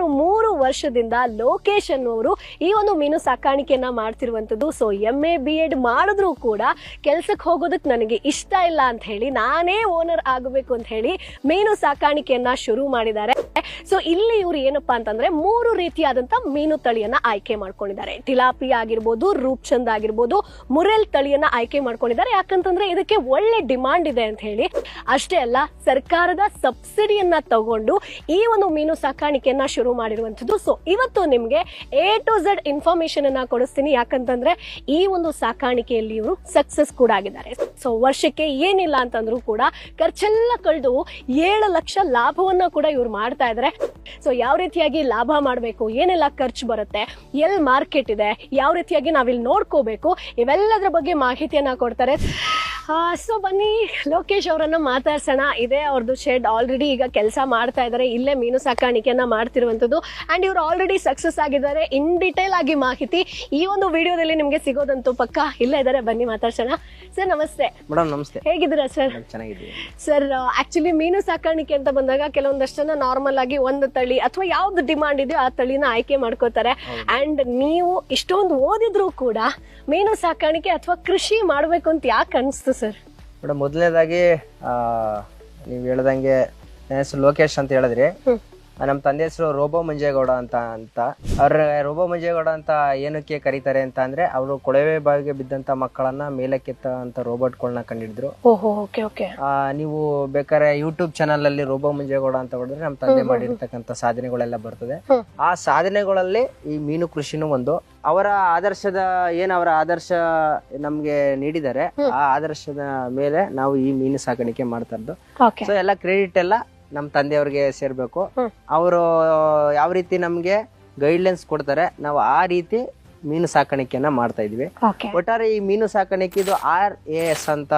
ಸುಮಾರು ಮೂರು ವರ್ಷದಿಂದ ಲೋಕೇಶ್ ಅನ್ನುವರು ಈ ಒಂದು ಮೀನು ಸಾಕಾಣಿಕೆಯನ್ನ ಮಾಡ್ತಿರುವಂಥದ್ದು so M A B Ed ಮಾಡಿದ್ರು ಕೂಡ ಕೆಲ್ಸಕ್ಕೆ ಹೋಗೋದಕ್ಕೆ ನನಗೆ ಇಷ್ಟ ಇಲ್ಲ ಅಂತ ಹೇಳಿ ನಾನೇ ಓನರ್ ಆಗಬೇಕು ಅಂತ ಹೇಳಿ ಮೀನು ಸಾಕಾಣಿಕೆಯನ್ನ ಶುರು ಮಾಡಿದ್ದಾರೆ. ಸೊ ಇಲ್ಲಿ ಇವರು ಏನಪ್ಪಾ ಅಂತಂದ್ರೆ ಮೂರು ರೀತಿಯಾದಂತ ಮೀನು ತಳಿಯನ್ನ ಆಯ್ಕೆ ಮಾಡ್ಕೊಂಡಿದ್ದಾರೆ. ಟಿಲಾಪಿ ಆಗಿರ್ಬೋದು, ರೂಪ್ಚಂದ್ ಆಗಿರ್ಬೋದು, ಮುರೆಲ್ ತಳಿಯನ್ನ ಆಯ್ಕೆ ಮಾಡ್ಕೊಂಡಿದ್ದಾರೆ. ಯಾಕಂತಂದ್ರೆ ಇದಕ್ಕೆ ಒಳ್ಳೆ ಡಿಮಾಂಡ್ ಇದೆ ಅಂತ ಹೇಳಿ. ಅಷ್ಟೇ ಅಲ್ಲ, ಸರ್ಕಾರದ ಸಬ್ಸಿಡಿಯನ್ನ ತಗೊಂಡು ಈ ಒಂದು ಮೀನು ಸಾಕಾಣಿಕೆಯನ್ನ ಶುರು ಮಾಡಿರುವಂತದ್ದು ಸೊ ಇವತ್ತು ನಿಮಗೆ ಎ ಟು ಝೆಡ್ ಇನ್ಫಾರ್ಮೇಶನ್ ಅನ್ನ ಕೊಡಿಸ್ತೀನಿ. ಯಾಕಂತಂದ್ರೆ ಈ ಒಂದು ಸಾಕಾಣಿಕೆಯಲ್ಲಿ ಇವರು ಸಕ್ಸಸ್ ಕೂಡ ಆಗಿದ್ದಾರೆ. ಸೊ ವರ್ಷಕ್ಕೆ ಏನಿಲ್ಲ ಅಂತಂದ್ರೂ ಕೂಡ ಖರ್ಚೆಲ್ಲ ಕಳೆದು ಏಳು ಲಕ್ಷ ಲಾಭವನ್ನ ಕೂಡ ಇವ್ರು ಮಾಡ್ತಾ ಇದ್ದಾರೆ ಸೊ ಯಾವ ರೀತಿಯಾಗಿ ಲಾಭ ಮಾಡಬೇಕು, ಏನೆಲ್ಲ ಖರ್ಚು ಬರುತ್ತೆ ಎಲ್ಲಿ ಮಾರ್ಕೆಟ್ ಇದೆ, ಯಾವ ರೀತಿಯಾಗಿ ನಾವಿಲ್ಲಿ ನೋಡ್ಕೋಬೇಕು, ಇವೆಲ್ಲದರ ಬಗ್ಗೆ ಮಾಹಿತಿಯನ್ನ ಕೊಡ್ತಾರೆ. ಸೊ ಬನ್ನಿ. ಲೋಕೇಶ್ ಅವರನ್ನು ಮಾತಾಡ್ಸೋಣ. ಇದೆ ಅವ್ರದ್ದು ಶೆಡ್ ಆಲ್ರೆಡಿ ಈಗ ಕೆಲಸ ಮಾಡ್ತಾ ಇದ್ದಾರೆ ಇಲ್ಲೇ ಮೀನು ಸಾಕಾಣಿಕೆಯನ್ನ ಮಾಡ್ತಿರುವಂಥದ್ದು ಅಂಡ್ ಇವರು ಆಲ್ರೆಡಿ ಸಕ್ಸಸ್ ಆಗಿದ್ದಾರೆ. ಇನ್ ಡಿಟೇಲ್ ಆಗಿ ಮಾಹಿತಿ ಈ ಒಂದು ವಿಡಿಯೋದಲ್ಲಿ ನಿಮಗೆ ಸಿಗೋದಂತೂ ಪಕ್ಕ ಇಲ್ಲೇ ಇದ್ದಾರೆ ಬನ್ನಿ ಮಾತಾಡ್ಸೋಣ. ಸರ್ ನಮಸ್ತೆ. ಮೇಡಮ್ ನಮಸ್ತೆ. ಹೇಗಿದ್ದೀರಾ ಸರ್ ಚೆನ್ನಾಗಿದ್ದೀವಿ. ಸರ್ ಆಕ್ಚುಲಿ ಮೀನು ಸಾಕಾಣಿಕೆ ಅಂತ ಬಂದಾಗ ಕೆಲವೊಂದಷ್ಟು ಜನ ನಾರ್ಮಲ್ ಆಗಿ ಒಂದು ತಳಿ ಅಥವಾ ಯಾವ್ದು ಡಿಮಾಂಡ್ ಇದೆಯೋ ಆ ತಳಿನ ಆಯ್ಕೆ ಮಾಡ್ಕೋತಾರೆ. ಅಂಡ್ ನೀವು ಇಷ್ಟೊಂದು ಓದಿದ್ರು ಕೂಡ ಮೀನು ಸಾಕಾಣಿಕೆ ಅಥವಾ ಕೃಷಿ ಮಾಡಬೇಕು ಅಂತ ಯಾಕೆ ಅನಿಸ್ತು ಸರ್. ಮೇಡಮ್ ಮೊದಲನೇದಾಗಿ ನೀವು ಹೇಳ್ದಂಗೆ ನನ್ನ ಹೆಸರು ಲೋಕೇಶ್ ಅಂತ ಹೇಳಿದ್ರಿ. ನಮ್ಮ ತಂದೆ ಹೆಸರು ರೋಬೋ ಮಂಜೇಗೌಡ ಅಂತ ಅಂತ. ಅವ್ರ ರೋಬೋ ಮಂಜೇಗೌಡ ಅಂತ ಏನಕ್ಕೆ ಕರೀತಾರೆ ಅಂತ ಅಂದ್ರೆ ಅವರು ಕೊಳವೆ ಬಾವಿಗೆ ಬಿದ್ದಂತ ಮಕ್ಕಳನ್ನ ಮೇಲಕ್ಕೆತ್ತ ಅಂತ ರೋಬೋಟ್ಗಳನ್ನ ಕಂಡಿಡಿದ್ರು ಆ, ನೀವು ಬೇಕಾದ್ರೆ ಯೂಟ್ಯೂಬ್ ಚಾನಲ್ ಅಲ್ಲಿ ರೋಬೋ ಮಂಜೇಗೌಡ ಅಂತ ಹೊಡೆದ್ರೆ ನಮ್ಮ ತಂದೆ ಮಾಡಿರ್ತಕ್ಕಂತ ಸಾಧನೆಗಳೆಲ್ಲ ಬರ್ತದೆ. ಆ ಸಾಧನೆಗಳಲ್ಲಿ ಈ ಮೀನು ಕೃಷಿನೂ ಒಂದು. ಅವರ ಆದರ್ಶದ ಏನ್ ಅವರ ಆದರ್ಶ ನಮ್ಗೆ ನೀಡಿದ್ದಾರೆ ಆ ಆದರ್ಶದ ಮೇಲೆ ನಾವು ಈ ಮೀನು ಸಾಕಾಣಿಕೆ ಮಾಡ್ತಾ ಇದ್ದು ಸೊ ಎಲ್ಲ ಕ್ರೆಡಿಟ್ ಎಲ್ಲ ನಮ್ಮ ತಂದೆಯವ್ರಿಗೆ ಸೇರ್ಬೇಕು. ಅವರು ಯಾವ ರೀತಿ ನಮ್ಗೆ ಗೈಡ್ಲೈನ್ಸ್ ಕೊಡ್ತಾರೆ ನಾವು ಆ ರೀತಿ ಮೀನು ಸಾಕಾಣಿಕೆಯನ್ನ ಮಾಡ್ತಾ ಇದೀವಿ. ಒಟ್ಟಾರೆ ಈ ಮೀನು ಸಾಕಾಣಿಕೆ ಇದು ಆರ್ ಎ ಎಸ್ ಅಂತ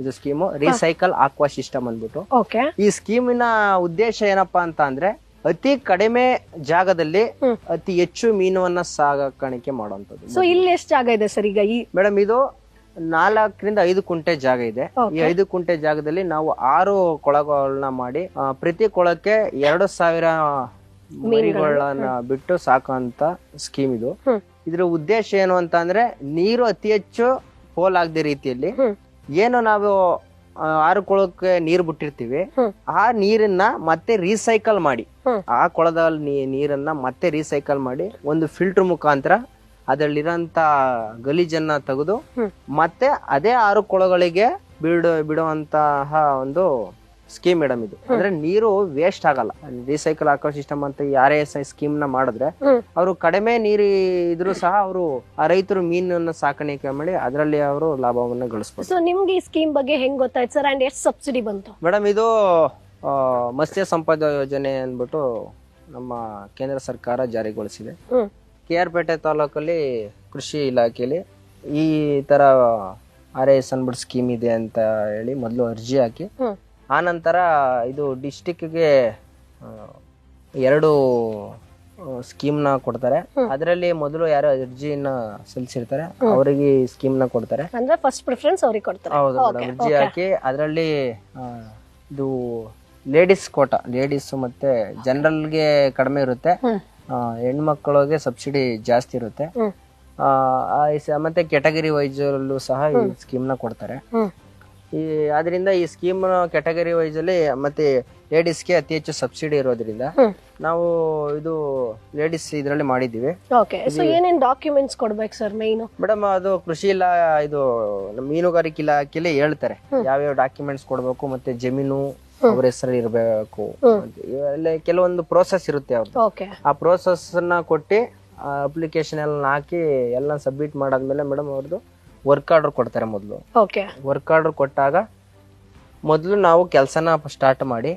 ಇದು ಸ್ಕೀಮು ರೀಸೈಕಲ್ ಆಕ್ವಾ ಸಿಸ್ಟಮ್ ಅಂದ್ಬಿಟ್ಟು. ಓಕೆ ಈ ಸ್ಕೀಮಿನ ಉದ್ದೇಶ ಏನಪ್ಪಾ ಅಂತ ಅಂದ್ರೆ ಅತಿ ಕಡಿಮೆ ಜಾಗದಲ್ಲಿ ಹ್ಮ್. ಅತಿ ಹೆಚ್ಚು ಮೀನುವನ್ನ ಸಾಕಾಣಿಕೆ ಮಾಡುವಂತದ್ದು ಸೊ ಇಲ್ಲಿ ಎಷ್ಟು ಜಾಗ ಇದೆ ಸರ್ ಈಗ ಈ ಮೇಡಮ್ ಇದು ನಾಲ್ಕರಿಂದ ಐದು ಕುಂಟೆ ಜಾಗ ಇದೆ ಈ. ಐದು ಕುಂಟೆ ಜಾಗದಲ್ಲಿ ನಾವು ಆರು ಕೊಳಗಳನ್ನ ಮಾಡಿ ಆ, ಪ್ರತಿ ಕೊಳಕ್ಕೆ ಎರಡು ಸಾವಿರ ಮರಿಗಳನ್ನ ಬಿಟ್ಟು ಸಾಕುವಂತ ಸ್ಕೀಮ್ ಇದು ಹ್ಮ್. ಇದ್ರ ಉದ್ದೇಶ ಏನು ಅಂತ ಅಂದ್ರೆ ನೀರು ಅತಿ ಹೆಚ್ಚು ಪೋಲಾಗದ ರೀತಿಯಲ್ಲಿ ಹ್ಮ್. ಏನು ನಾವು ಆ, ಆರು ಕೊಳಕ್ಕೆ ನೀರು ಬಿಟ್ಟಿರ್ತೀವಿ ಹ್ಮ್. ಆ ನೀರನ್ನ ಮತ್ತೆ ರೀಸೈಕಲ್ ಮಾಡಿ ಹ್ಮ್. ಆ ಕೊಳದಲ್ಲಿ ನೀ- ನೀರನ್ನ ಮತ್ತೆ ರೀಸೈಕಲ್ ಮಾಡಿ ಒಂದು ಫಿಲ್ಟರ್ ಮುಖಾಂತರ ಅದರಲ್ಲಿರೋಂಥ ಗಲೀಜನ್ನ ತೆಗೆದು ಮತ್ತೆ ಅದೇ ಆರು ಕೊಳಗಳಿಗೆ ಬಿಡು ಬಿಡುವಂತಹ ಒಂದು ಸ್ಕೀಮ್ ಮೇಡಮ್ ಇದು. ಅಂದ್ರೆ ನೀರು ವೇಸ್ಟ್ ಆಗಲ್ಲ. ರೀಸೈಕಲ್ ಹಾಕೋ ಸಿಸ್ಟಮ್ ಅಂತ ಯಾರೇ ಸ್ಕೀಮ್ನ ಮಾಡಿದ್ರೆ. ಅವರು ಕಡಿಮೆ ನೀರು ಇದ್ರು ಸಹ ಅವರು ಆ ರೈತರು ಮೀನನ್ನ ಸಾಕಾಣಿಕೆ ಮಾಡಿ ಅದರಲ್ಲಿ ಅವರು ಲಾಭವನ್ನ ಗಳಿಸ್ಬೋದು. ಸೊ ನಿಮ್ಗೆ ಈ ಸ್ಕೀಮ್ ಬಗ್ಗೆ ಹೆಂಗ್ ಗೊತ್ತಾಯ್ತು ಸರ್ ಅಂಡ್ ಎಷ್ಟು ಸಬ್ಸಿಡಿ ಬಂತು? ಮೇಡಮ್ ಇದು ಮತ್ಸ್ಯ ಸಂಪದ ಯೋಜನೆ ಅಂದ್ಬಿಟ್ಟು ನಮ್ಮ ಕೇಂದ್ರ ಸರ್ಕಾರ ಜಾರಿಗೊಳಿಸಿದೆ. ಕೆ ಆರ್ ಪೇಟೆ ತಾಲೂಕಲ್ಲಿ ಕೃಷಿ ಇಲಾಖೆಯಲ್ಲಿ ಈ ತರ ಆರ್ ಎಸ್ ಅನ್ಬಿಟ್ಟು ಸ್ಕೀಮ್ ಇದೆ ಅಂತ ಹೇಳಿ ಮೊದಲು ಅರ್ಜಿ ಹಾಕಿ. ಆ ನಂತರ ಇದು ಡಿಸ್ಟಿಕ್ಗೆ ಎರಡು ಸ್ಕೀಮ್ನ ಕೊಡ್ತಾರೆ. ಅದರಲ್ಲಿ ಮೊದಲು ಯಾರು ಅರ್ಜಿನ ಸಲ್ಲಿಸಿರ್ತಾರೆ. ಅವರಿಗೆ ಸ್ಕೀಮ್ ಸ್ಕೀಮ್ನ ಕೊಡ್ತಾರೆ. ಅಂದ್ರೆ ಫಸ್ಟ್ ಪ್ರಿಫರೆನ್ಸ್ ಅವ್ರಿಗೆ ಕೊಡ್ತಾರೆ. ಹೌದು ಮೇಡಮ್ ಅರ್ಜಿ ಹಾಕಿ ಅದರಲ್ಲಿ ಇದು ಲೇಡೀಸ್ ಕೋಟ ಲೇಡೀಸ್ ಮತ್ತೆ ಜನರಲ್ಗೆ ಕಡಿಮೆ ಇರುತ್ತೆ. ಹೆಣ್ಮಕ್ಳಿಗೆ ಸಬ್ಸಿಡಿ ಜಾಸ್ತಿ ಇರುತ್ತೆ. ಆ, ಆ, ಸ- ಮತ್ತೆ ಕೆಟಗರಿ ವೈಸ್ ಅಲ್ಲೂ ಸಹ ಈ ಸ್ಕೀಮ್ನ ಕೊಡ್ತಾರೆ. ಈ ಅದರಿಂದ ಈ ಸ್ಕೀಮ್ ಕೆಟಗರಿ ವೈಸ್ ಅಲ್ಲಿ ಮತ್ತೆ ಲೇಡೀಸ್ಗೆ ಅತಿ ಹೆಚ್ಚು ಸಬ್ಸಿಡಿ ಇರೋದ್ರಿಂದ ನಾವು ಇದು ಲೇಡೀಸ್ ಇದರಲ್ಲಿ ಮಾಡಿದ್ದೀವಿ. ಓಕೆ ಸೊ ಏನೇನ್ ಡಾಕ್ಯುಮೆಂಟ್ಸ್ ಕೊಡ್ಬೇಕು ಸರ್ ಮೇಯ್ನು ಮೇಡಮ್ ಅದು ಕೃಷಿ ಇಲಾ ಇದು ನಮ್ಮ ಮೀನುಗಾರಿಕೆ ಇಲಾಖೆಯಲ್ಲಿ ಹೇಳ್ತಾರೆ. ಯಾವ್ಯಾವ ಡಾಕ್ಯುಮೆಂಟ್ಸ್ ಕೊಡ್ಬೇಕು ಮತ್ತೆ ಜಮೀನು ಅವ್ರ ಹೆಸರಲ್ಲಿ ಇರಬೇಕು. ಕೆಲವೊಂದು ಪ್ರೋಸೆಸ್ ಇರುತ್ತೆ ಅವ್ರದ್ದು ಓಕೆ ಆ ಪ್ರೋಸೆಸ್ನ ಕೊಟ್ಟು ಅಪ್ಲಿಕೇಶನ್ ಎಲ್ಲ ಹಾಕಿ ಎಲ್ಲ ಸಬ್ಮಿಟ್ ಮಾಡಾದ್ಮೇಲೆ ಮೇಡಮ್ ಅವ್ರದ್ದು ವರ್ಕ್ ಆರ್ಡರ್ ಕೊಡ್ತಾರೆ ಮೊದಲು. ಓಕೆ ವರ್ಕ್ ಆರ್ಡರ್ ಕೊಟ್ಟಾಗ ಮೊದಲು ನಾವು ಕೆಲಸನ ಸ್ಟಾರ್ಟ್ ಮಾಡಿ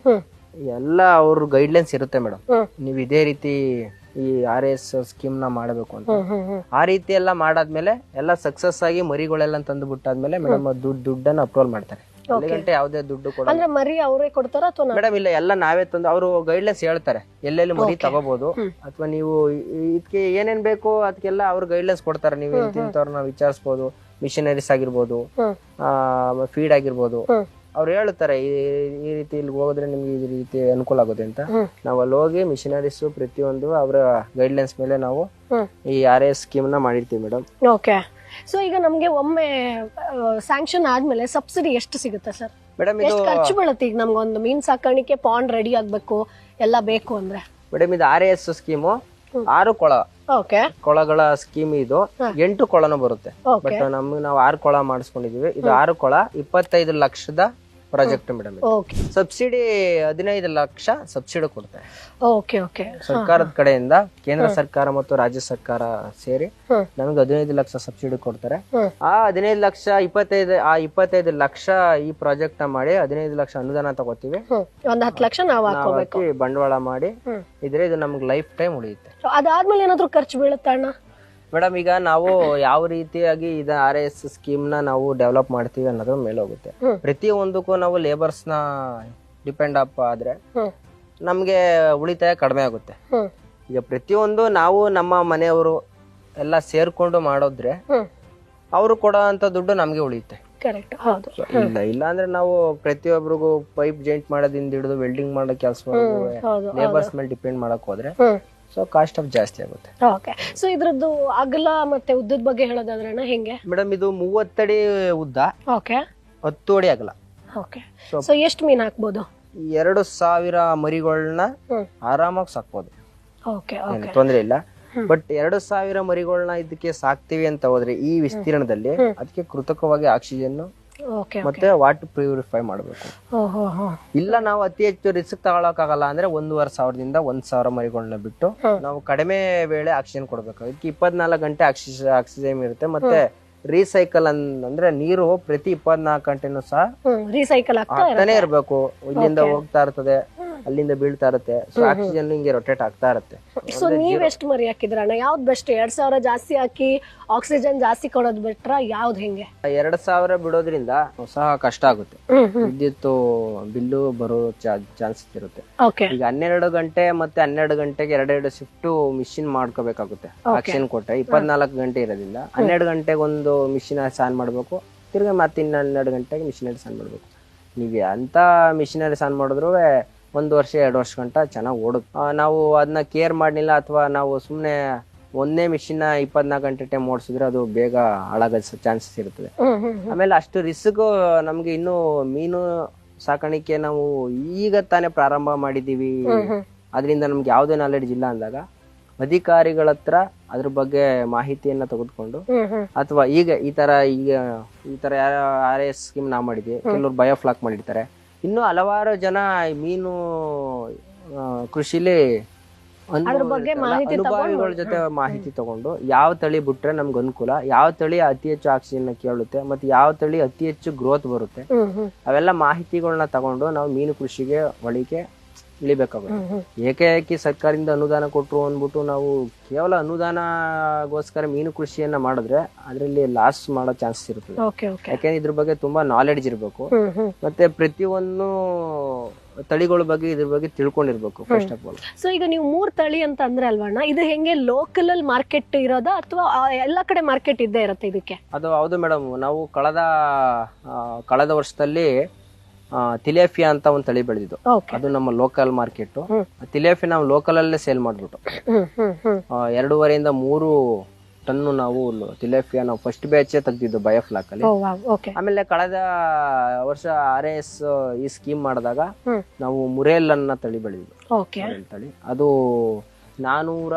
ಎಲ್ಲ ಅವ್ರ ಗೈಡ್ಲೈನ್ಸ್ ಇರುತ್ತೆ ಮೇಡಮ್ ನೀವು ಇದೇ ರೀತಿ ಈ ಆರ್ ಎಸ್ ಸ್ಕೀಮ್ನ ಮಾಡಬೇಕು ಅಂತ. ಆ ರೀತಿ ಎಲ್ಲ ಮಾಡಾದ್ಮೇಲೆ ಎಲ್ಲ ಸಕ್ಸಸ್ ಆಗಿ ಮರಿಗಳೆಲ್ಲ ತಂದು ಬಿಟ್ಟಾದ್ಮೇಲೆ ಮೇಡಮ್ ದುಡ್ಡು ದುಡ್ಡನ್ನ ಅಪ್ರೂವಲ್ ಮಾಡ್ತಾರೆ. ಗಂಟೆ ಯಾವುದೇ ದುಡ್ಡು ಕೊಡ ಅಂದ್ರೆ ಮರಿ ಅವರೇ ಕೊಡ್ತಾರ ಅಥವಾ ಮೇಡಮ್ ಇಲ್ಲ ಎಲ್ಲ ನಾವೇ ತಂದು ಅವರು ಗೈಡ್ಲೈನ್ಸ್ ಹೇಳ್ತಾರೆ. ಎಲ್ಲೆಲ್ಲಿ ಮರಿ ತಗೋಬಹುದು ಅಥವಾ ನೀವು ಇದಕ್ಕೆ ಏನೇನ್ ಬೇಕು ಅದಕ್ಕೆಲ್ಲ ಅವ್ರು ಗೈಡ್ಲೈನ್ಸ್ ಕೊಡ್ತಾರೆ. ನೀವು ಇಂತಿಂತವ್ರನ್ನ ವಿಚಾರಿಸ್ಬೋದು ಮಿಷನರೀಸ್ ಆಗಿರ್ಬೋದು ಆ ಫೀಡ್ ಆಗಿರ್ಬೋದು. ಅವ್ರು ಹೇಳ್ತಾರೆ ಈ ಈ ರೀತಿ ಇಲ್ಲಿ ಹೋದ್ರೆ ನಿಮ್ಗೆ ಈ ರೀತಿ ಅನುಕೂಲ ಆಗುತ್ತೆ ಅಂತ. ನಾವು ಅಲ್ಲಿ ಹೋಗಿ ಮಿಷನರೀಸ್ ಪ್ರತಿಯೊಂದು ಅವರ ಗೈಡ್ಲೈನ್ಸ್ ಮೇಲೆ ನಾವು ಈ ಆರ್ ಎಸ್ ಸ್ಕೀಮ್ನ ಮಾಡಿರ್ತೀವಿ ಮೇಡಮ್ ಓಕೆ ಸೊ ಈಗ ನಮಗೆ ಒಮ್ಮೆ ಸ್ಯಾಂಕ್ಷನ್ ಆದ್ಮೇಲೆ ಸಬ್ಸಿಡಿ ಎಷ್ಟು ಸಿಗುತ್ತೆ ಸರ್ ಮೇಡಮ್ ಇದು ಎಷ್ಟು ಖರ್ಚು ಬೀಳುತ್ತೆ ಈಗ ಒಂದು ಮೀನ್ ಸಾಕಾಣಿಕೆ ಪಾಂಡ್ ರೆಡಿ ಆಗ್ಬೇಕು ಎಲ್ಲ ಬೇಕು ಅಂದ್ರೆ? ಮೇಡಮ್ ಇದು ಆರ್ ಎಸ್ ಸ್ಕೀಮು ಆರು ಕೊಳ. ಓಕೆ ಕೊಳಗಳ ಸ್ಕೀಮ್ ಇದು. ಎಂಟು ಕೊಳನು ಬರುತ್ತೆ. ಬಟ್ ನಮ್ಗೆ ನಾವು ಆರು ಕೊಳ ಮಾಡಿಸ್ಕೊಂಡಿದೀವಿ. ಇದು ಆರು ಕೊಳ ಇಪ್ಪತ್ತೈದು ಲಕ್ಷದ ಪ್ರಾಜೆಕ್ಟ್ ಮೇಡಮ್ ಓಕೆ ಸಬ್ಸಿಡಿ ಹದಿನೈದು ಲಕ್ಷ ಸಬ್ಸಿಡಿ ಕೊಡ್ತಾರೆ ಓಕೆ ಓಕೆ ಸರ್ಕಾರದ ಕಡೆಯಿಂದ ಕೇಂದ್ರ ಸರ್ಕಾರ ಮತ್ತು ರಾಜ್ಯ ಸರ್ಕಾರ ಸೇರಿ ನಮಗೆ ಹದಿನೈದು ಲಕ್ಷ ಸಬ್ಸಿಡಿ ಕೊಡ್ತಾರೆ. ಆ ಹದಿನೈದು ಲಕ್ಷ ಇಪ್ಪತ್ತೈದು ಆ ಇಪ್ಪತ್ತೈದು ಲಕ್ಷ ಈ ಪ್ರಾಜೆಕ್ಟ್ನ ಮಾಡಿ ಹದಿನೈದು ಲಕ್ಷ ಅನುದಾನ ತಗೋತೀವಿ ಒಂದ್ ಹತ್ತು ಲಕ್ಷ ನಾವ್ ಹಾಕಿ ಬಂಡವಾಳ ಮಾಡಿ ಇದ್ರೆ ಇದು ನಮ್ಗೆ ಲೈಫ್ ಟೈಮ್ ಉಳಿಯುತ್ತೆ ಅದಾದ್ಮೇಲೆ ಏನಾದ್ರು ಖರ್ಚು ಬೀಳುತ್ತಾ ಅಣ್ಣ? ಮೇಡಮ್ ಈಗ ನಾವು ಯಾವ ರೀತಿಯಾಗಿ ಇದ ಆರ್ ಎಸ್ ಸ್ಕೀಮ್ನ ನಾವು ಡೆವಲಪ್ ಮಾಡ್ತೀವಿ ಅನ್ನೋದ್ರ ಮೇಲೆ ಹೋಗುತ್ತೆ. ಪ್ರತಿ ಒಂದಕ್ಕೂ ನಾವು ಲೇಬರ್ಸ್ನ ಡಿಪೆಂಡ್ ಅಪ್ ಆದ್ರೆ ನಮ್ಗೆ ಉಳಿತಾಯ ಕಡಿಮೆ ಆಗುತ್ತೆ. ಈಗ ಪ್ರತಿಯೊಂದು ನಾವು ನಮ್ಮ ಮನೆಯವರು ಎಲ್ಲ ಸೇರ್ಕೊಂಡು ಮಾಡೋದ್ರೆ ಅವರು ಕೊಡೋ ಅಂತ ದುಡ್ಡು ನಮ್ಗೆ ಉಳಿಯುತ್ತೆ. ಕರೆಕ್ಟ್ ಹೌದು. ಇಲ್ಲ ಇಲ್ಲ ಅಂದ್ರೆ ನಾವು ಪ್ರತಿಯೊಬ್ಬರಿಗೂ ಪೈಪ್ ಜಾಯಿಂಟ್ ಮಾಡೋದಿಂದ ಹಿಡಿದು ವೆಲ್ಡಿಂಗ್ ಮಾಡೋ ಕೆಲಸ ಲೇಬರ್ಸ್ ಮೇಲೆ ಡಿಪೆಂಡ್ ಮಾಡಕ್ ಹೋದ್ರೆ ಸೊ ಕಾಸ್ಟ್ ಆಫ್ ಜಾಸ್ತಿ ಆಗುತ್ತೆ. ಓಕೆ ಸೊ ಇದ್ರದ್ದು ಅಗಲ ಮತ್ತೆ ಉದ್ದದ ಬಗ್ಗೆ ಹೇಳೋದಾದ್ರೆ ಹೆಂಗೆ? ಮೇಡಮ್ ಇದು ಮೂವತ್ತಡಿ ಉದ್ದ. ಓಕೆ ಹತ್ತು ಅಡಿ ಅಗಲ. ಓಕೆ ಸೊ ಎಷ್ಟು ಮೀನ್ ಹಾಕ್ಬೋದು? ಎರಡು ಸಾವಿರ ಮರಿಗಳನ್ನ ಆರಾಮಾಗಿ ಸಾಕ್ಬೋದು. ಓಕೆ ಓಕೆ ತೊಂದ್ರೆ ಇಲ್ಲ. ಬಟ್ ಎರಡು ಸಾವಿರ ಮರಿಗಳನ್ನ ಇದಕ್ಕೆ ಸಾಕ್ತಿವಿ ಅಂತ ಹೋದ್ರೆ ಈ ವಿಸ್ತೀರ್ಣದಲ್ಲಿ ಅದಕ್ಕೆ ಕೃತಕವಾಗಿ ಆಕ್ಸಿಜನ್ ಮತ್ತೆ ವಾಟರ್ ಪ್ಯೂರಿಫೈ ಮಾಡಬೇಕು. ಇಲ್ಲ ನಾವು ಅತಿ ಹೆಚ್ಚು ರಿಸ್ಕ್ ತಗೊಳಕ್ಕಾಗಲ್ಲ ಅಂದ್ರೆ ಒಂದೂವರೆ ಸಾವಿರದಿಂದ ಒಂದ್ ಸಾವಿರ ಮರಿಗಳನ್ನ ಬಿಟ್ಟು ನಾವು ಕಡಿಮೆ ವೇಳೆ ಆಕ್ಸಿಜನ್ ಕೊಡ್ಬೇಕು. ಅದಕ್ಕೆ ಇಪ್ಪತ್ನಾಲ್ಕು ಗಂಟೆ ಆಕ್ಸಿಜನ್ ಆಕ್ಸಿಜನ್ ಇರುತ್ತೆ ಮತ್ತೆ ರೀಸೈಕಲ್ ಅಂದ್ರೆ ನೀರು ಪ್ರತಿ ಇಪ್ಪತ್ನಾಲ್ಕು ಗಂಟೆನೂ ಸಹ ರೀಸೈಕಲ್ ಆಗ್ತಾ ಆಗ್ತಾನೆ ಇರ್ಬೇಕು. ಇಲ್ಲಿಂದ ಹೋಗ್ತಾ ಇರ್ತದೆ. ಅಲ್ಲಿಂದ ಬೀಳ್ತಾ ಇರುತ್ತೆ. ಸೊ ಆಕ್ಸಿಜನ್ ಹಿಂಗೆ ರೊಟೇಟ್ ಆಗ್ತಾ ಇರುತ್ತೆ. ಸೊ ನೀವ್ ಎಷ್ಟು ಮರಿ ಹಾಕಿದ್ರ ಅಣ್ಣ? ಯಾವ್ದು ಬೆಸ್ಟ್ ಎರಡ್ ಸಾವಿರ ಜಾಸ್ತಿ ಹಾಕಿ ಆಕ್ಸಿಜನ್ ಜಾಸ್ತಿ ಕೊಡೋದ್ ಬಿಟ್ರ ಯಾವ್ದ್ ಹೆಂಗೆ? ಎರಡ್ ಸಾವಿರ ಬಿಡೋದ್ರಿಂದ ಸಹ ಕಷ್ಟ ಆಗುತ್ತೆ. ವಿದ್ಯುತ್ ಬಿಲ್ಲು ಬರೋ ಚಾನ್ಸ್ ಇರುತ್ತೆ. ಈಗ ಹನ್ನೆರಡು ಗಂಟೆ ಮತ್ತೆ ಹನ್ನೆರಡು ಗಂಟೆಗೆ ಎರಡೆರಡು ಶಿಫ್ಟ್ ಮಿಷಿನ್ ಮಾಡ್ಕೋಬೇಕಾಗುತ್ತೆ. ಆಕ್ಸಿಜನ್ ಕೊಟ್ರೆ ಇಪ್ಪತ್ನಾಲ್ಕು ಗಂಟೆ ಇರೋದಿಲ್ಲ ಹನ್ನೆರಡು ಗಂಟೆಗೆ ಒಂದು ಮಿಷಿನ್ ಆನ್ ಮಾಡ್ಬೇಕು. ತಿರ್ಗಿ ಮತ್ತೆ ಇನ್ನು ಹನ್ನೆರಡು ಗಂಟೆಗೆ ಮಿಷಿನರಿ ಆನ್ ಮಾಡ್ಬೇಕು. ನೀವು ಅಂತ ಮಿಷಿನರಿ ಆನ್ ಮಾಡಿದ್ರು ಒಂದು ವರ್ಷ ಎರಡು ವರ್ಷ ಗಂಟ ಚೆನ್ನಾಗಿ ಓಡುತ್ತೆ. ನಾವು ಅದನ್ನ ಕೇರ್ ಮಾಡಲಿಲ್ಲ ಅಥವಾ ನಾವು ಸುಮ್ಮನೆ ಒಂದೇ ಮಿಷಿನ್ ಇಪ್ಪತ್ನಾಲ್ಕು ಗಂಟೆ ಟೈಮ್ ಓಡಿಸಿದ್ರೆ ಅದು ಬೇಗ ಹಾಳಾಗೋ ಚಾನ್ಸಸ್ ಇರ್ತದೆ. ಹ್ಮ್ ಆಮೇಲೆ ಅಷ್ಟು ರಿಸ್ಕ್ ನಮ್ಗೆ ಇನ್ನು ಮೀನು ಸಾಕಾಣಿಕೆ ನಾವು ಈಗ ತಾನೇ ಪ್ರಾರಂಭ ಮಾಡಿದೀವಿ ಅದರಿಂದ ನಮ್ಗೆ ಯಾವುದೇ ನಾಲೆಡ್ಜ್ ಇಲ್ಲ ಅಂದಾಗ ಅಧಿಕಾರಿಗಳ ಹತ್ರ ಅದ್ರ ಬಗ್ಗೆ ಮಾಹಿತಿಯನ್ನ ತೆಗೆದುಕೊಂಡು ಅಥವಾ ಈಗ ಈ ತರ ಈಗ ಈ ತರ ಆರ್ ಎಸ್ ಸ್ಕೀಮ್ ನಾ ಮಾಡಿದ್ವಿ. ಕೆಲವರು ಬಯೋಫ್ಲಾಕ್ ಮಾಡಿರ್ತಾರೆ. ಇನ್ನು ಹಲವಾರು ಜನ ಮೀನು ಕೃಷಿಲಿ ಅನುಭವಿಗಳ ಜೊತೆ ಮಾಹಿತಿ ತಗೊಂಡು. ಯಾವ ತಳಿ ಬಿಟ್ರೆ ನಮ್ಗೆ ಅನುಕೂಲ? ಯಾವ ತಳಿ ಅತಿ ಹೆಚ್ಚು ಆಕ್ಸಿಜನ್ ಕೇಳುತ್ತೆ? ಮತ್ತೆ ಯಾವ ತಳಿ ಅತಿ ಹೆಚ್ಚು ಗ್ರೋತ್ ಬರುತ್ತೆ? ಅವೆಲ್ಲ ಮಾಹಿತಿಗಳನ್ನ ತಗೊಂಡು ನಾವು ಮೀನು ಕೃಷಿಗೆ ಒಳಿಗೆ ಇಳಿಬೇಕಾಗುತ್ತೆ. ಏಕೆ ಏಕೆ ಸರ್ಕಾರದಿಂದ ಅನುದಾನ ಕೊಟ್ಟರು ಅಂದ್ಬಿಟ್ಟು ನಾವು ಕೇವಲ ಅನುದಾನಗೋಸ್ಕರ ಮೀನು ಕೃಷಿಯನ್ನ ಮಾಡಿದ್ರೆ ಅದರಲ್ಲಿ ಲಾಸ್ ಮಾಡೋ ಚಾನ್ಸ್ ಇರುತ್ತೆ ಯಾಕೆಂದ್ರೆ ಇದ್ರ ಬಗ್ಗೆ ತುಂಬಾ ನಾಲೆಡ್ಜ್ ಇರಬೇಕು. ಮತ್ತೆ ಪ್ರತಿಯೊಂದು ತಳಿಗಳ ಬಗ್ಗೆ ಇದ್ರ ಬಗ್ಗೆ ತಿಳ್ಕೊಂಡಿರ್ಬೇಕು ಫಸ್ಟ್ ಆಫ್ ಆಲ್ ಸೊ ಈಗ ನೀವು ಮೂರ್ ತಳಿ ಅಂತ ಅಂದ್ರೆ ಅಲ್ವಣ್ಣ ಇದು ಹೆಂಗೆ ಲೋಕಲ್ ಅಲ್ಲಿ ಮಾರ್ಕೆಟ್ ಇರೋದಾ ಅಥವಾ ಎಲ್ಲಾ ಕಡೆ ಮಾರ್ಕೆಟ್ ಇದ್ದೇ ಇರುತ್ತೆ ಇದಕ್ಕೆ? ಅದು ಹೌದು ಮೇಡಮ್ ನಾವು ಕಳೆದ ಕಳೆದ ವರ್ಷದಲ್ಲಿ ತಿಲೇಫಿಯಾ ಅಂತ ಒಂದು ತಳಿ ಬೆಳೆದಿದ್ದು. ಅದು ನಮ್ಮ ಲೋಕಲ್ ಮಾರ್ಕೆಟ್. ತಿಲೇಫಿ ನಾವು ಲೋಕಲ್ ಅಲ್ಲೇ ಸೇಲ್ ಮಾಡ್ಬಿಟ್ಟು. ಆ, ಎರಡೂವರೆಯಿಂದ ಮೂರು ಟನ್ನು ನಾವು ತಿಲೇಫಿಯಾ ನಾವು ಫಸ್ಟ್ ಬ್ಯಾಚ್ ತೆಗ್ದಿದ್ದು ಬಯೋಫ್ಲಾಕ್ ಅಲ್ಲಿ. ಓ ವಾವ್ ಓಕೆ ಆಮೇಲೆ ಕಳೆದ ವರ್ಷ ಆರ್ ಎಸ್ ಈ ಸ್ಕೀಮ್ ಮಾಡಿದಾಗ ಹ್ಮ್. ನಾವು ಮುರೇಲ್ ಅನ್ನ ತಳಿ ಬೆಳೆದಿದ್ದು. ಓಕೆ ಮುರೇಲ್ ತಳಿ. ಅದು ನಾನೂರ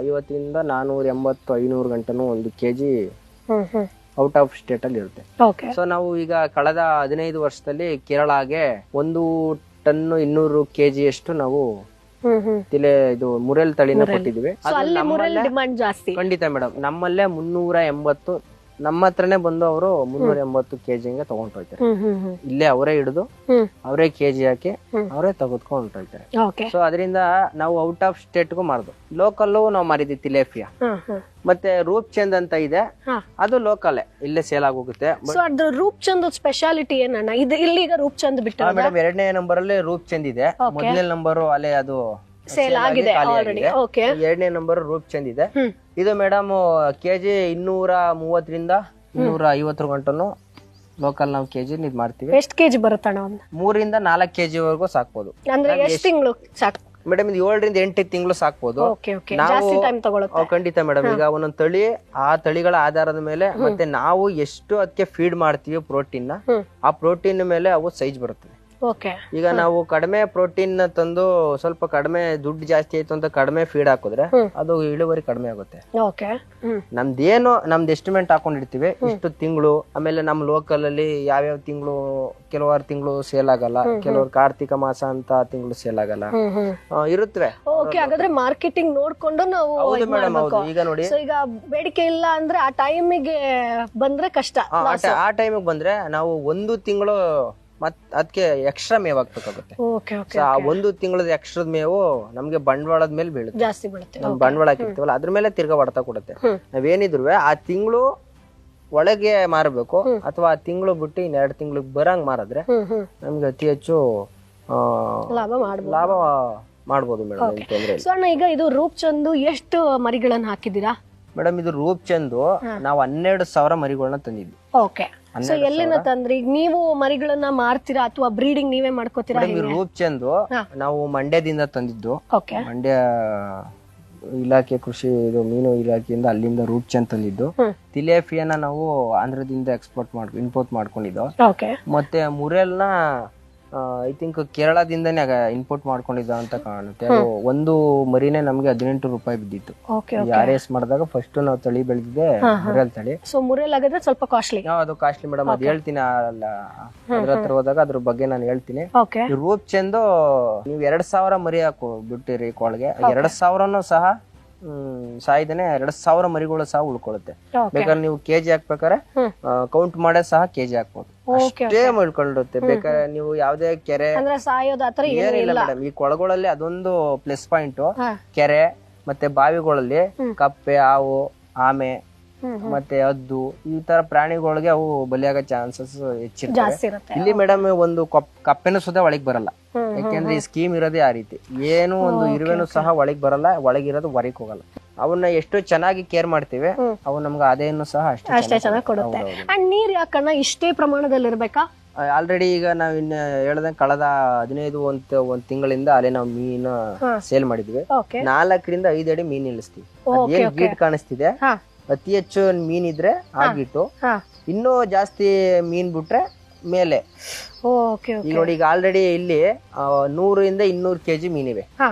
ಐವತ್ತರಿಂದ ನಾನೂರ ಎಂಬತ್ತು ಐನೂರು ಗಂಟೆನೂ ಒಂದು KG hmm hmm. Out of state ಅಲ್ಲಿ ಇರುತ್ತೆ. ಸೊ ನಾವು ಈಗ ಕಳೆದ ಹದಿನೈದು ವರ್ಷದಲ್ಲಿ ಕೇರಳಗೆ ಒಂದು ಟನ್ ಇನ್ನೂರು ಕೆಜಿ ಅಷ್ಟು ನಾವು ತಿಲೆ ಇದು ಮುರೇಲ್ ತಳಿನ ಕೊಟ್ಟಿದ್ವಿ ಖಂಡಿತ ಮೇಡಮ್ ನಮ್ಮಲ್ಲೇ ಮುನ್ನೂರ ಎಂಬತ್ತು ನಮ್ಮ ಹತ್ರನೇ ಬಂದು ಅವರು ಮುನ್ನೂರ ಎಂಬತ್ತು ಕೆಜಿ ಹಂಗೆ ತಗೊಂಡ್ ಹೋಗ್ತಾರೆ ಇಲ್ಲೇ ಅವರೇ ಹಿಡಿದು ಅವರೇ ಕೆಜಿ ಹಾಕಿ. ಅವರೇ ತೆಗೆದುಕೊಂಡು ಹೋಗ್ತಾರೆ ಸೊ ಅದರಿಂದ ನಾವು ಔಟ್ ಆಫ್ ಸ್ಟೇಟ್ ಸ್ಟೇಟ್ಗೂ ಮಾರ್ದು. ಲೋಕಲ್ಲು ನಾವು ಮಾರಿದ್ವಿ ತಿಲೇಫಿಯಾ ಮತ್ತೆ ರೂಪ್ ಚಂದ್ ಅಂತ ಇದೆ. ಅದು ಲೋಕಲ್ ಇಲ್ಲೇ ಸೇಲ್ ಆಗೋಗುತ್ತೆ. ಸೊ ಅದ್ರ ರೂಪ್ ಚಂದ್ ಸ್ಪೆಷಾಲಿಟಿ ಏನಣ್ಣ? ಇದು ಇಲ್ಲಿಗ ರೂಪ್ ಚಂದ್ ಬಿಟ್ಟು ಮೇಡಮ್ ಎರಡನೇ ನಂಬರ್ ಅಲ್ಲಿ ರೂಪ್ ಚಂದ್ ಇದೆ ಮೊದಲನೇ ನಂಬರ್ ಅಲ್ಲೇ ಅದು ಸೇಲ್ ಆಗಿದೆ ಆಲ್ರೆಡಿ ಓಕೆ ಎರಡನೇ ನಂಬರ್ ರೂಪ್ ಚಂದ್ ಇದೆ. ಇದು ಮೇಡಮ್ ಕೆಜಿ ಇನ್ನೂರ ಮೂವತ್ತರಿಂದ ಇನ್ನೂರ ಐವತ್ತರ ಗಂಟನು ಲೋಕಲ್ ನಾವು ಕೆಜಿ ಇದು ಮಾಡ್ತೀವಿ. ಎಷ್ಟು ಕೆಜಿ ಬರುತ್ತಣ್ಣ ಒಂದು? ಮೂರಿಂದ ನಾಲ್ಕು ಕೆಜಿ ವರೆಗೂ ಸಾಕ್ಬೋದು. ಅಂದ್ರೆ ಎಷ್ಟು ತಿಂಗಳು ಸಾಕು ಮೇಡಮ್ ಇದು ಏಳರಿಂದ ಎಂಟು ತಿಂಗಳು ಸಾಕ್ಬೋದು. ನಾವು- ಖಂಡಿತ ಮೇಡಮ್ ಈಗ ಒಂದೊಂದು ತಳಿ ಆ ತಳಿಗಳ ಆಧಾರದ ಮೇಲೆ ಮತ್ತೆ ನಾವು ಎಷ್ಟು ಅದಕ್ಕೆ ಫೀಡ್ ಮಾಡ್ತೀವಿ ಪ್ರೋಟೀನ್ ಆ ಪ್ರೋಟೀನ್ ಮೇಲೆ ಅವು ಸೈಜ್ ಬರುತ್ತವೆ. ಓಕೆ. ಈಗ ನಾವು ಕಡಿಮೆ ಪ್ರೋಟೀನ್ ತಂದು ಸ್ವಲ್ಪ ಕಡಿಮೆ ದುಡ್ಡು ಜಾಸ್ತಿ ಆಯ್ತು ಅಂತ ಕಡಿಮೆ ಫೀಡ್ ಹಾಕಿದ್ರೆ ಅದು ಇಳುವರಿ ಕಡಿಮೆ ಆಗುತ್ತೆ. ಓಕೆ. ಏನು ನಮ್ದೇನು ನಮ್ದು ಎಸ್ಟಿಮೇಟ್ ಹಾಕೊಂಡಿರ್ತೀವಿ. ಇಷ್ಟು ತಿಂಗಳು ಆಮೇಲೆ ನಮ್ಮ ಲೋಕಲ್ ಅಲ್ಲಿ ಯಾವ್ಯಾವ ತಿಂಗಳು ಕೆಲವಾರು ತಿಂಗಳು ಸೇಲ್ ಆಗಲ್ಲ. ಕೆಲವರು ಕಾರ್ತಿಕ ಮಾಸ ಅಂತ ತಿಂಗಳು ಸೇಲ್ ಆಗಲ್ಲ. ಇರುತ್ತವೆ ಓಕೆ ಹಾಗಾದ್ರೆ ಮಾರ್ಕೆಟಿಂಗ್ ನೋಡ್ಕೊಂಡು ನಾವು ಈಗ ನೋಡಿ. ಈಗ ಬೇಡಿಕೆ ಇಲ್ಲ ಅಂದ್ರೆ ಆ ಟೈಮಿಗೆ ಬಂದ್ರೆ ಕಷ್ಟ ಆ ಟೈಮಿಗೆ ಬಂದ್ರೆ ನಾವು ಒಂದು ತಿಂಗಳು ಮತ್ ಅದಕ್ಕೆ ಎಕ್ಸ್ಟ್ರಾ ಮೇವ್ ಹಾಕ್ಬೇಕಾಗುತ್ತೆ ಓಕೆ ಓಕೆ ಸೊ ಆ ಒಂದು ತಿಂಗಳದ ಎಕ್ಸ್ಟ್ರಾ ಮೇವು ನಮ್ಗೆ ಬಂಡವಾಳದ ಮೇಲೆ ಬೀಳುತ್ತೆ. ಜಾಸ್ತಿ ಬೀಳುತ್ತೆ. ನಮ್ ಬಂಡವಾಳ ಹಾಕಿರ್ತೀವಲ್ಲ ಅದ್ರ ಮೇಲೆ ತಿರ್ಗಾ ಹೊಡೆತ ಕೊಡುತ್ತೆ. ನಾವೇನಿದ್ರು ಆ ತಿಂಗಳು ಒಳಗೆ ಮಾರಬೇಕು ಅಥವಾ ಆ ತಿಂಗಳು ಬಿಟ್ಟು ಇನ್ನೆರಡು ಎರಡು ತಿಂಗಳಿಗೆ ಬರಂಗ್ ಮಾರಿದ್ರೆ ನಮ್ಗೆ ಅತಿ ಹೆಚ್ಚು ಲಾಭ ಮಾಡ್ಬೋದು. ಲಾಭ ಮಾಡ್ಬೋದು ಮೇಡಮ್ ಏನ್ ತೊಂದ್ರೆ ಇಲ್ಲ. ಸೊ ಅಣ್ಣ ಈಗ ಇದು ರೂಪ್ ಚಂದು ಎಷ್ಟು ಮರಿಗಳನ್ನ ಹಾಕಿದೀರಾ ಮೇಡಮ್ ಇದು ರೂಪ್ ಚಂದು ನಾವು ಹನ್ನೆರಡು ಸಾವಿರ ಮರಿಗಳನ್ನ ತಂದಿದ್ವಿ. Okay so ಎಲ್ಲಿನ ತಂದ್ರಿ? ಈಗ ನೀವು ಮರಿಗಳನ್ನ ಮಾರ್ತೀರಾ ಅಥವಾ ಬ್ರೀಡಿಂಗ್ ನೀವೇ ಮಾಡ್ಕೋತೀರಾ ಮೇಡಮ್ ರೂಪ್ ಚಂದು ನಾವು ಮಂಡ್ಯದಿಂದ ತಂದಿದ್ದು. ಓಕೆ. ಮಂಡ್ಯ ಇಲಾಖೆ ಕೃಷಿ ಇದು ಮೀನು ಇಲಾಖೆಯಿಂದ ಅಲ್ಲಿಂದ ರೂಟ್ ಚಂದ್ ತಂದಿದ್ದು. ತಿಲೇಫಿಯನ್ನ ನಾವು ಆಂಧ್ರದಿಂದ ಎಕ್ಸ್ಪೋರ್ಟ್ ಮಾಡ್ ಇಂಪೋರ್ಟ್ ಮಾಡ್ಕೊಂಡಿದ್ದು. ಓಕೆ. ಮತ್ತೆ ಮುರೆಲ್ನ ಐ ಥಿಂಕ್ ಕೇರಳದಿಂದನೇ ಇಂಪೋರ್ಟ್ ಮಾಡ್ಕೊಂಡಿದ್ದ ಅಂತ ಕಾಣುತ್ತೆ. ಅದು ಒಂದು ಮರಿನೇ ನಮ್ಗೆ ಹದಿನೆಂಟು ರೂಪಾಯಿ ಬಿದ್ದಿತ್ತು. ಆರ್ ಎಸ್ ಮಾಡಿದಾಗ ಫಸ್ಟ್ ನಾವು ತಳಿ ಬೆಳೆದಿದೆ ಮುರೆಲ್ ತಳಿ. ಸೊ ಮುರೇಲ್ ಆಗಿದ್ರೆ ಸ್ವಲ್ಪ ಕಾಸ್ಟ್ಲಿ ಅದು ಕಾಸ್ಟ್ಲಿ ಮೇಡಮ್ ಅದ್ ಹೇಳ್ತೀನಿ ಅಲ್ಲ. ಅದ್ರ ಹತ್ರ ಹೋದಾಗ ಅದ್ರ ಬಗ್ಗೆ ನಾನು ಹೇಳ್ತೀನಿ. ರೂಪ್ ಚೆಂದು ನೀವು ಎರಡ್ ಸಾವಿರ ಮರಿ ಹಾಕು ಬಿಟ್ಟಿರಿ ಕೊಳಗೆ. ಎರಡ್ ಸಾವಿರನು ಸಹ ಸಾಯ್ದೇನೆ ಎರಡ್ ಸಾವಿರ ಮರಿಗಳು ಸಹ ಉಳ್ಕೊಳ್ಳುತ್ತೆ ಬೇಕಾದ್ರೆ ನೀವು ಕೆಜಿ ಹಾಕ್ಬೇಕಾರೆ. ಕೌಂಟ್ ಮಾಡೇ ಸಹ ಕೆಜಿ ಹಾಕ್ಬೋದು. ಅಷ್ಟೇ ಉಳ್ಕೊಂಡಿರುತ್ತೆ ಬೇಕಾದ್ರೆ ನೀವು ಯಾವ್ದೇ ಕೆರೆ ಏನಿಲ್ಲ ಮೇಡಮ್ ಈ ಕೊಳಗಳಲ್ಲಿ ಅದೊಂದು ಪ್ಲಸ್ ಪಾಯಿಂಟ್ ಕೆರೆ ಮತ್ತೆ ಬಾವಿಗಳಲ್ಲಿ ಕಪ್ಪೆ ಹಾವು ಆಮೆ ಮತ್ತೆ ಅದ್ದು ಈ ತರ ಪ್ರಾಣಿಗಳಿಗೆ ಅವು ಬಲಿಯಾಗ ಚಾನ್ಸಸ್ ಹೆಚ್ಚಿರ್ತವೆ. ಇಲ್ಲಿ ಮೇಡಮ್ ಒಂದು ಕಪ್ ಕಪ್ಪೆನೂ ಸುದ ಒಳಗ್ ಬರಲ್ಲ. ಯಾಕೆಂದ್ರೆ ಈ ಸ್ಕೀಮ್ ಇರೋದೇ ಆ ರೀತಿ. ಏನು ಒಂದು ಇರುವೆನು ಸಹ ಒಳಗ್ ಬರಲ್ಲ ಒಳಗಿರೋದು ಹೊರಗೆ ಹೋಗಲ್ಲ. ಅವನ್ನ ಎಷ್ಟು ಚೆನ್ನಾಗಿ ಕೇರ್ ಮಾಡ್ತೀವಿ ಅವು ನಮ್ಗೆ ಅದೇನು ಸಹ ಅಷ್ಟೇ ಅಷ್ಟೇ ಚೆನ್ನಾಗಿ ಕೊಡುತ್ತೆ. ಅಂಡ್ ನೀರ್ ಯಾಕಣ್ಣ ಇಷ್ಟೇ ಪ್ರಮಾಣದಲ್ಲಿ ಇರ್ಬೇಕಾ? ಆಲ್ರೆಡಿ ಈಗ ನಾವ್ ಇನ್ನ ಹೇಳ್ದಂಗೆ ಕಳೆದ ಹದಿನೈದು ಒಂದ್ ಒಂದ್ ತಿಂಗಳಿಂದ ಅಲ್ಲೇ ನಾವು ಮೀನ್ ಸೇಲ್ ಮಾಡಿದ್ವಿ. ಓಕೆ ನಾಲ್ಕರಿಂದ ಐದು ಅಡಿ ಮೀನ್ ಇಳಿಸ್ತೀವಿ ಏನ್ ಗೀಟ್ ಕಾಣಿಸ್ತಿದೆ? ಹಾ. ಅತಿ ಹೆಚ್ಚು ಮೀನ್ ಇದ್ರೆ ಆ ಗೀಟು. ಹಾ. ಇನ್ನೂ ಜಾಸ್ತಿ ಮೀನ್ ಬಿಟ್ರೆ ಮೇಲೆ. ಓಕೆ ಈಗ ನೋಡಿ ಈಗ ಆಲ್ರೆಡಿ ಇಲ್ಲಿ ಆ, ನೂರಿಂದ ಇನ್ನೂರು ಕೆಜಿ ಮೀನಿವೆ. ಹಾ.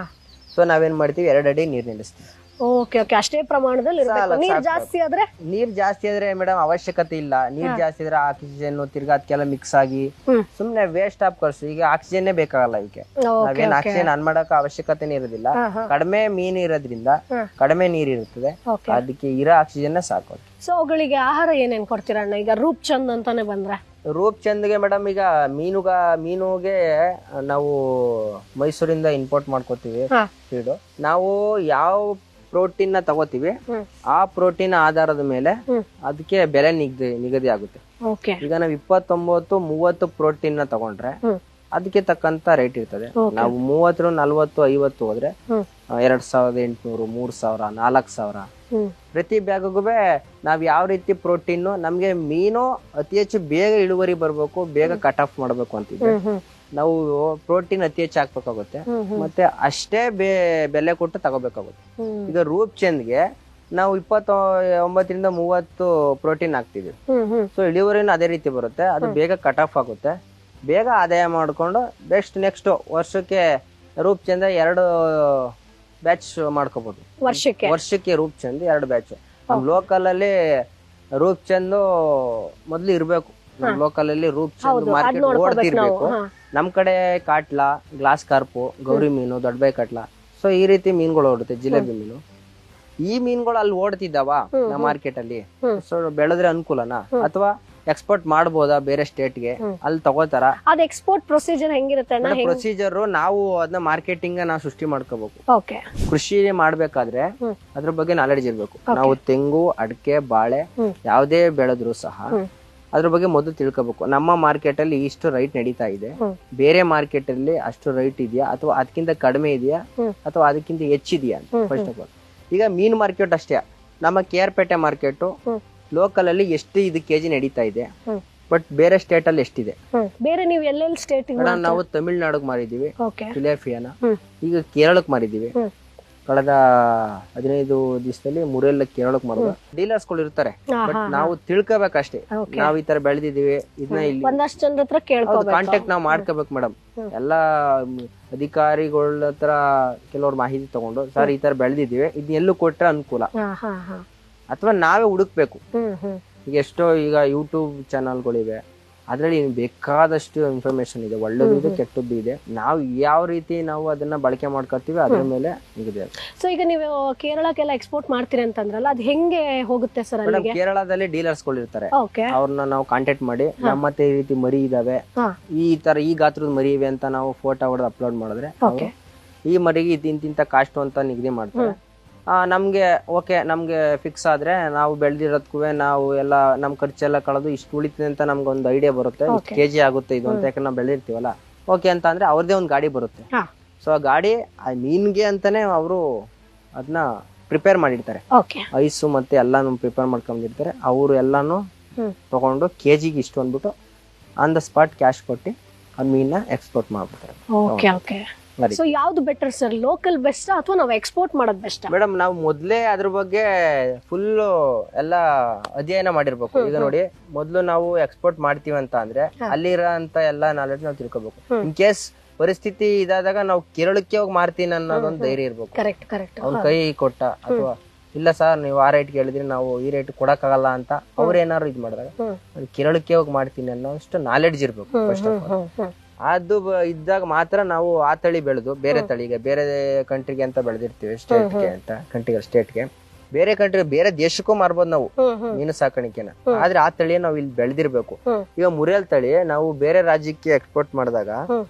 ಸೊ ನಾವೇನ್ ಮಾಡ್ತೀವಿ? ಎರಡು ಅಡಿ ನೀರ್ ನಿಲ್ಲಿಸ್ತೀವಿ. Okay okay. ಅಷ್ಟೇ ಪ್ರಮಾಣದಲ್ಲಿ ಇರ್ಬೇಕು. ನೀರ್ ಜಾಸ್ತಿ ಆದ್ರೆ? ನೀರ್ ಜಾಸ್ತಿ ಆದ್ರೆ ಮೇಡಮ್ ಅವಶ್ಯಕತೆ ಇಲ್ಲ. ನೀರ್ ಜಾಸ್ತಿ ಆದ್ರೆ ಆಕ್ಸಿಜನ್ ತಿರ್ಗಾ ಅದಕ್ಕೆಲ್ಲ ಮಿಕ್ಸ್ ಆಗಿ ಹ್ಮ್. ಸುಮ್ನೆ ವೇಸ್ಟ್ ಆಫ್ ಖರ್ಚು ಈಗ ಆಕ್ಸಿಜನ್ ಬೇಕಾಗಲ್ಲ ಇದಕ್ಕೆ ನಾವೇನ್ ಆಕ್ಸಿಜನ್ ಆನ್ ಮಾಡಕ್ ಅವಶ್ಯಕತೆನೇ ಇರೋದಿಲ್ಲ. ಹಾ ಹಾ. ಕಡಿಮೆ ಮೀನು ಇರೋದ್ರಿಂದ ಹಾ. ಕಡಿಮೆ ನೀರ್ ಇರುತ್ತದೆ. ಓಕೆ. ಅದಕ್ಕೆ ಇರೋ ಆಕ್ಸಿಜನ್ ಸಾಕು. ಸೊ ಅವುಗಳಿಗೆ ಆಹಾರ ಏನೇನ್ ಕೊಡ್ತೀರಾ ಅಣ್ಣ? ಈಗ ರೂಪ್ ಚಂದ್ ಅಂತಾನೆ ಬಂದ್ರೆ. ರೂಪ್ ಚಂದ್ಗೆ ಮೇಡಮ್ ಈಗ ಮೀನುಗ ಮೀನುಗೆ ನಾವು ಮೈಸೂರಿಂದ ಇಂಪೋರ್ಟ್ ಮಾಡ್ಕೋತೀವಿ ಫೀಡ್ ನಾವು ಯಾವ ಪ್ರೋಟೀನ್ನ ತಗೋತೀವಿ ಆ ಪ್ರೋಟೀನ್ ಆಧಾರದ ಮೇಲೆ. ಅದಕ್ಕೆ ಬೆಲೆ ನಿಗದಿ ನಿಗದಿ ಆಗುತ್ತೆ. ಈಗ ನಾವು ಇಪ್ಪತ್ತೊಂಬತ್ತು ಮೂವತ್ತು ಪ್ರೋಟೀನ್ನ ತಗೊಂಡ್ರೆ ಅದಕ್ಕೆ ತಕ್ಕಂತ ರೇಟ್ ಇರ್ತದೆ. ನಾವು ಮೂವತ್ತು ನಲ್ವತ್ತು ಐವತ್ತು ಹೋದ್ರೆ ಎರಡ್ ಸಾವಿರದ ಎಂಟುನೂರು ಮೂರ್ ಸಾವಿರ ನಾಲ್ಕ್ ಸಾವಿರ ಪ್ರತಿ ಬ್ಯಾಗ್ಗೂ ನಾವ್ ಯಾವ ರೀತಿ ಪ್ರೋಟೀನ್ ನಮ್ಗೆ ಮೀನು ಅತಿ ಹೆಚ್ಚು ಬೇಗ ಇಳುವರಿ ಬರ್ಬೇಕು ಬೇಗ ಕಟ್ ಆಫ್ ಮಾಡ್ಬೇಕು ಹ್ಮ್ ನಾವು ಪ್ರೋಟೀನ್ ಅತಿ ಹೆಚ್ಚು ಹಾಕ್ಬೇಕಾಗುತ್ತೆ. ಮತ್ತೆ ಅಷ್ಟೇ ಬೇ ಬೆಲೆ ಕೊಟ್ಟು ತಗೋಬೇಕಾಗುತ್ತೆ. ಈಗ ರೂಪ್ ಚಂದ್ಗೆ ನಾವು ಇಪ್ಪತ್ತ ಒಂಬತ್ತರಿಂದ ಮೂವತ್ತು ಪ್ರೋಟೀನ್ ಹಾಕ್ತಿದ್ವಿ ಸೊ ಇಳುವರಿನೂ ಅದೇ ರೀತಿ ಬರುತ್ತೆ. ಅದು ಬೇಗ ಕಟ್ ಆಫ್ ಆಗುತ್ತೆ. ಬೇಗ ಆದಾಯ ಮಾಡ್ಕೊಂಡು ಬೆಸ್ಟ್ ನೆಕ್ಸ್ಟ್ ವರ್ಷಕ್ಕೆ ರೂಪ್ ಚಂದ್ರ ಎರಡು ಬ್ಯಾಚ್ ಮಾಡ್ಕೋಬಹುದು ವರ್ಷಕ್ಕೆ? ವರ್ಷಕ್ಕೆ ರೂಪ್ ಚಂದ್ ಎರಡು ಬ್ಯಾಚ್ ನಮ್ ಲೋಕಲ್ ಅಲ್ಲಿ ರೂಪ್ ಚಂದ್ ಮೊದ್ಲು ಇರ್ಬೇಕು. ನಮ್ ಲೋಕಲ್ ಅಲ್ಲಿ ರೂಪ್ ಚಂದ್ ಮಾರ್ಕೆಟ್ ಓಡ್ತಿರ್ಬೇಕು. ನಮ್ ಕಡೆ ಕಾಟ್ಲಾ ಗ್ಲಾಸ್ ಕಾರ್ಪು ಗೌರಿ ಮೀನು ದೊಡ್ಡಬೈ ಕಾಟ್ಲಾ. ಸೊ ಈ ರೀತಿ ಮೀನುಗಳು ಓಡುತ್ತೆ ಜಿಲೇಬಿ ಮೀನು. ಈ ಮೀನುಗಳು ಅಲ್ಲಿ ಓಡ್ತಿದ್ದಾವ ನಮ್ಮ ಮಾರ್ಕೆಟ್ ಅಲ್ಲಿ. ಸೊ ಬೆಳೆದ್ರೆ ಅನುಕೂಲನಾ? ಅಥವಾ ಎಕ್ಸ್ಪೋರ್ಟ್ ಮಾಡಬಹುದಾ ಬೇರೆ ಸ್ಟೇಟ್ಗೆ ಅಲ್ಲಿ ತಗೋತಾರ? ಅದ್ ಎಕ್ಸ್ಪೋರ್ಟ್ ಪ್ರೊಸೀಜರ್ ಹೆಂಗಿರುತ್ತೆ ಪ್ರೊಸೀಜರ್ ನಾವು ಅದನ್ನ ಮಾರ್ಕೆಟಿಂಗ್ ನಾವು ಸೃಷ್ಟಿ ಮಾಡ್ಕೋಬೇಕು. ಕೃಷಿ ಮಾಡ್ಬೇಕಾದ್ರೆ. ಅದ್ರ ಬಗ್ಗೆ ನಾಲೆಡ್ಜ್ ಇರ್ಬೇಕು. ನಾವು ತೆಂಗು ಅಡಿಕೆ ಬಾಳೆ ಯಾವ್ದೇ ಬೆಳೆದ್ರು ಸಹ. ಅದ್ರ ಬಗ್ಗೆ ಮೊದಲು ತಿಳ್ಕೋಬೇಕು. ನಮ್ಮ ಮಾರ್ಕೆಟ್ ಅಲ್ಲಿ ಇಷ್ಟು ರೈಟ್ ನಡೀತಾ ಇದೆ. ಬೇರೆ ಮಾರ್ಕೆಟ್ ಅಲ್ಲಿ ಅಷ್ಟು ರೈಟ್ ಇದೆಯಾ? ಅಥವಾ ಅದಕ್ಕಿಂತ ಕಡಿಮೆ ಇದೆಯಾ? ಅಥವಾ ಅದಕ್ಕಿಂತ ಹೆಚ್ಚಿದೆಯಾ ಫಸ್ಟ್ ಆಫ್ ಆಲ್ ಈಗ ಮೀನ್ ಮಾರ್ಕೆಟ್ ಅಷ್ಟೇ. ನಮ್ಮ K R Pete market. Local ಅಲ್ಲಿ ಎಷ್ಟು ಇದು ಕೆಜಿ ನಡೀತಾ ಇದೆ. ಬಟ್ ಬೇರೆ ಸ್ಟೇಟ್ ಅಲ್ಲಿ ಎಷ್ಟಿದೆ? ಬೇರೆ ನೀವು ಎಲ್ಲೆಲ್ಲಿ ಸ್ಟೇಟ್ ನಾವು ತಮಿಳ್ನಾಡಿಗೆ ಮಾರಿದೀವಿ ಓಕೆ ಫಿಲೇಫಿಯಾನ ಈಗ ಕೇರಳಕ್ಕೆ ಮಾರಿದೀವಿ ಕಳೆದ ಹದಿನೈದು ದಿವಸದಲ್ಲಿ ಮೂರೆಲ್ಲ ಕೇರಳಕ್ಕೆ ಡೀಲರ್ಸ್ಗಳು ಇರ್ತಾರೆ. ಬಟ್ ನಾವು ತಿಳ್ಕೋಬೇಕಷ್ಟೇ. ನಾವ್ ಈ ತರ ಬೆಳೆದಿದೀವಿ ಇದನ್ನ ಇಲ್ಲಿ ಒಂದಷ್ಟು ಜನರ ಹತ್ರ ಕಾಂಟ್ಯಾಕ್ಟ್ ನಾವು ಮಾಡ್ಕೋಬೇಕು ಮೇಡಮ್ ಎಲ್ಲಾ ಅಧಿಕಾರಿಗಳ ಹತ್ರ ಕೆಲವ್ರು ಮಾಹಿತಿ ತಗೊಂಡು ಸರ್ ಈ ತರ ಬೆಳೆದಿದ್ದೀವಿ. ಇದನ್ನ ಎಲ್ಲೂ ಕೊಟ್ರೆ ಅನುಕೂಲ. ಅಥವಾ ನಾವೇ ಹುಡುಕ್ಬೇಕು. ಈಗ ಎಷ್ಟೋ ಈಗ ಯೂಟ್ಯೂಬ್ ಚಾನಲ್ಗಳಿವೆ ಅದರಲ್ಲಿ ಬೇಕಾದಷ್ಟು ಇನ್ಫಾರ್ಮೇಶನ್ ಇದೆ. ಒಳ್ಳೇದು ಇದೆ ಕೆಟ್ಟದ್ದು ಇದೆ. ನಾವು ಯಾವ ರೀತಿ ನಾವು ಅದನ್ನ ಬಳಕೆ ಮಾಡ್ಕೊತೀವಿ ಅದ್ರ ಮೇಲೆ ಇದೆ ಸೊ ಈಗ ನೀವು ಕೇರಳಕ್ಕೆಲ್ಲ ಎಕ್ಸ್ಪೋರ್ಟ್ ಮಾಡ್ತೀರಿ ಅಂತಂದ್ರಲ್ಲ ಅದು ಹೆಂಗೆ ಹೋಗುತ್ತೆ ಸರ್ ಮೇಡಮ್ ಕೇರಳದಲ್ಲಿ ಡೀಲರ್ಸ್ ಇರ್ತಾರೆ. ಅವ್ರನ್ನ ನಾವು ಕಾಂಟ್ಯಾಕ್ಟ್ ಮಾಡಿ ನಮ್ಮ ಈ ರೀತಿ ಮರಿ ಇದಾವೆ. ಈ ತರ ಈ ಗಾತ್ರದ ಮರಿ ಇವೆ ಅಂತ ನಾವು ಫೋಟೋ ಹೊಡೆದು ಅಪ್ಲೋಡ್ ಮಾಡಿದ್ರೆ ಓಕೆ ಈ ಮರಿಗೆ ಇಂತಿಂತ ಕಾಸ್ಟ್ ಅಂತ ನಿಗದಿ ಮಾಡ್ತಾರೆ. ನಮ್ಗೆ ಓಕೆ ನಮಗೆ ಫಿಕ್ಸ್ ಆದ್ರೆ ನಾವು ಬೆಳೆದಿರೋದಕ್ಕೂ ನಾವು ಎಲ್ಲ ನಮ್ಮ ಖರ್ಚೆಲ್ಲ ಕಳೆದು ಇಷ್ಟು ಉಳಿತದೆ ಅಂತ ನಮ್ಗೆ ಒಂದು ಐಡಿಯಾ ಬರುತ್ತೆ. ಇಷ್ಟು ಕೆಜಿ ಆಗುತ್ತೆ ಇದು ಅಂತ ಯಾಕಂದ್ರೆ ನಾವು ಬೆಳೆದಿರ್ತೀವಲ್ಲ. ಓಕೆ ಅಂತ ಅಂದ್ರೆ ಅವ್ರದೇ ಒಂದು ಗಾಡಿ ಬರುತ್ತೆ. ಸೊ ಆ ಗಾಡಿ ಆ ಮೀನ್ಗೆ ಅಂತಾನೆ ಅವರು ಅದನ್ನ ಪ್ರಿಪೇರ್ ಮಾಡಿರ್ತಾರೆ. ಐಸು ಮತ್ತೆ ಎಲ್ಲಾನು ಪ್ರಿಪೇರ್ ಮಾಡ್ಕೊಂಡಿರ್ತಾರೆ ಅವರು ಎಲ್ಲಾನು ತಗೊಂಡು ಕೆ ಜಿಗೆ ಇಷ್ಟು ಅಂದ್ಬಿಟ್ಟು ಆನ್ ದ ಸ್ಪಾಟ್ ಕ್ಯಾಶ್ ಕೊಟ್ಟು ಆ ಮೀನ್ನ ಎಕ್ಸ್ಪೋರ್ಟ್ ಮಾಡ್ಬಿಡ್ತಾರೆ. ಸೊ ಯಾವ್ದು ಬೆಟರ್ ಸರ್ ಲೋಕಲ್ ಬೆಸ್ಟ್ ಅಥವಾ ನಾವು ಎಕ್ಸ್ಪೋರ್ಟ್ ಮಾಡೋದು ಬೆಸ್ಟ್ ಮೇಡಮ್ ನಾವು ಮೊದ್ಲೇ ಅದ್ರ ಬಗ್ಗೆ ಫುಲ್ ಎಲ್ಲ ಅಧ್ಯಯನ ಮಾಡಿರ್ಬೇಕು. ಈಗ ನೋಡಿ ಮೊದ್ಲು ನಾವು ಎಕ್ಸ್ಪೋರ್ಟ್ ಮಾಡ್ತೀವಿ ಅಂತ ಅಂದ್ರೆ ಅಲ್ಲಿರೋ ಅಂತ ಎಲ್ಲಾ ನಾಲೆಡ್ಜ್ ನಾವು ತಿಳ್ಕೊಬೇಕು. ಇನ್ ಕೇಸ್ ಪರಿಸ್ಥಿತಿ ಇದಾದಾಗ ನಾವು ಕೇರಳಕ್ಕೆ ಹೋಗಿ ಮಾರ್ತೀನಿ ಅನ್ನೋದೊಂದು ಧೈರ್ಯ ಇರ್ಬೇಕು. ಕರೆಕ್ಟ್ ಕರೆಕ್ಟ್ ಅವ್ನ ಕೈ ಕೊಟ್ಟ ಅಥವಾ ಇಲ್ಲ ಸರ್ ನೀವು ಆ ರೇಟ್ ಕೇಳಿದ್ರಿ ನಾವು ಈ ರೇಟ್ ಕೊಡಕ್ಕಾಗಲ್ಲ ಅಂತ ಅವ್ರ ಏನಾದ್ರು ಇದು ಮಾಡಿದಾಗ ಕೇರಳಕ್ಕೆ ಹೋಗಿ ಮಾಡ್ತೀನಿ ಅನ್ನೋ ಅಷ್ಟು ನಾಲೆಡ್ಜ್ ಇರ್ಬೇಕು ಫಸ್ಟ್ ಆಫ್ ಆಲ್ ಅದು ಬ- ಇದ್ದಾಗ ಮಾತ್ರ ನಾವು ಆ ತಳಿ ಬೆಳೆದು ಬೇರೆ ತಳಿಗೆ ಬೇರೆ ಕಂಟ್ರಿಗೆ ಅಂತ ಬೆಳೆದಿರ್ತೀವಿ ಸ್ಟೇಟ್ಗೆ ಅಂತ ಕಂಟ್ರಿಗೆ ಸ್ಟೇಟ್ಗೆ ಬೇರೆ ಕಂಟ್ರಿ ಬೇರೆ ದೇಶಕ್ಕೂ ಮಾರ್ಬೋದು ನಾವು ಹ್ಮ್ ಹ್ಮ್. ಮೀನು ಸಾಕಾಣಿಕೆನ. ಆದ್ರೆ ಆ ತಳಿ ನಾವು ಇಲ್ಲಿ ಬೆಳೆದಿರ್ಬೇಕು. ಹ್ಮ್. ಈಗ ಮುರಿಯಲ್ ತಳಿ ನಾವು ಬೇರೆ ರಾಜ್ಯಕ್ಕೆ ಎಕ್ಸ್ಪೋರ್ಟ್ ಮಾಡಿದಾಗ ಹ್ಮ್.